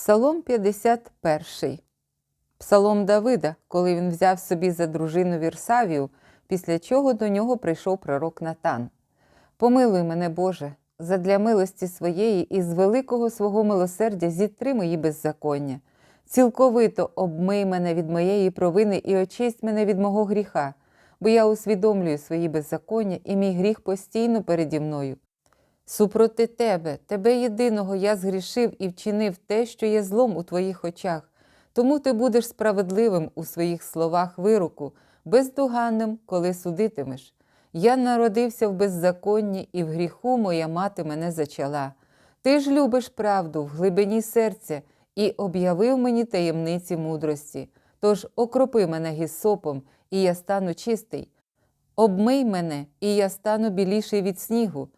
Псалом 51. Псалом Давида, коли він взяв собі за дружину Вірсавію, після чого до нього прийшов пророк Натан. Помилуй мене, Боже, задля милості своєї і з великого свого милосердя зітри мої беззаконня. Цілковито обмий мене від моєї провини і очисть мене від мого гріха, бо я усвідомлюю свої беззаконня, і мій гріх постійно переді мною. Супроти тебе, тебе єдиного я згрішив і вчинив те, що є злом у твоїх очах, тому ти будеш справедливим у своїх словах вироку, бездоганним, коли судитимеш. Я народився в беззаконні, і в гріху моя мати мене зачала. Ти ж любиш правду в глибині серця і об'явив мені таємниці мудрості. Тож окропи мене гісопом, і я стану чистий. Обмий мене, і я стану біліший від снігу.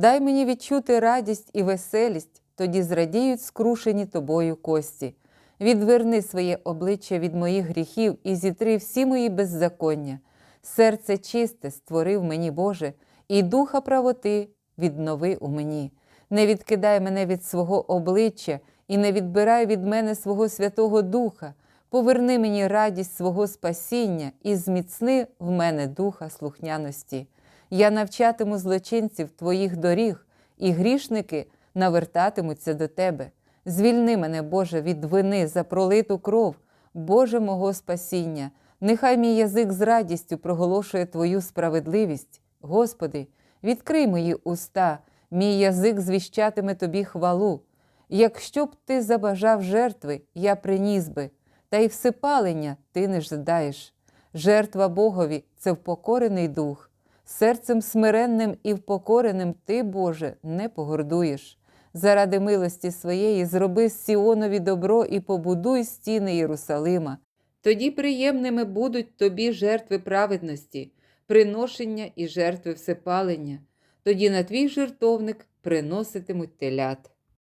Дай мені відчути радість і веселість, тоді зрадіють скрушені тобою кості. Відверни своє обличчя від моїх гріхів і зітри всі мої беззаконня. Серце чисте створив мені, Боже, і духа правоти віднови у мені. Не відкидай мене від свого обличчя і не відбирай від мене свого Святого Духа. Поверни мені радість свого спасіння і зміцни в мене духа слухняності. Я навчатиму злочинців твоїх доріг, і грішники навертатимуться до тебе. Звільни мене, Боже, від вини за пролиту кров, Боже мого спасіння. Нехай мій язик з радістю проголошує Твою справедливість. Господи, відкрий мої уста, мій язик звіщатиме Тобі хвалу. Якщо б ти забажав жертви, я приніс би, та й всипалення ти не ждаєш. Жертва Богові це впокорений дух. Серцем смиренним і впокореним ти, Боже, не погордуєш. Заради милості своєї зроби Сіонові добро і побудуй стіни Єрусалима. Тоді приємними будуть тобі жертви праведності, приношення і жертви всепалення. Тоді на твій жертовник приноситимуть телят.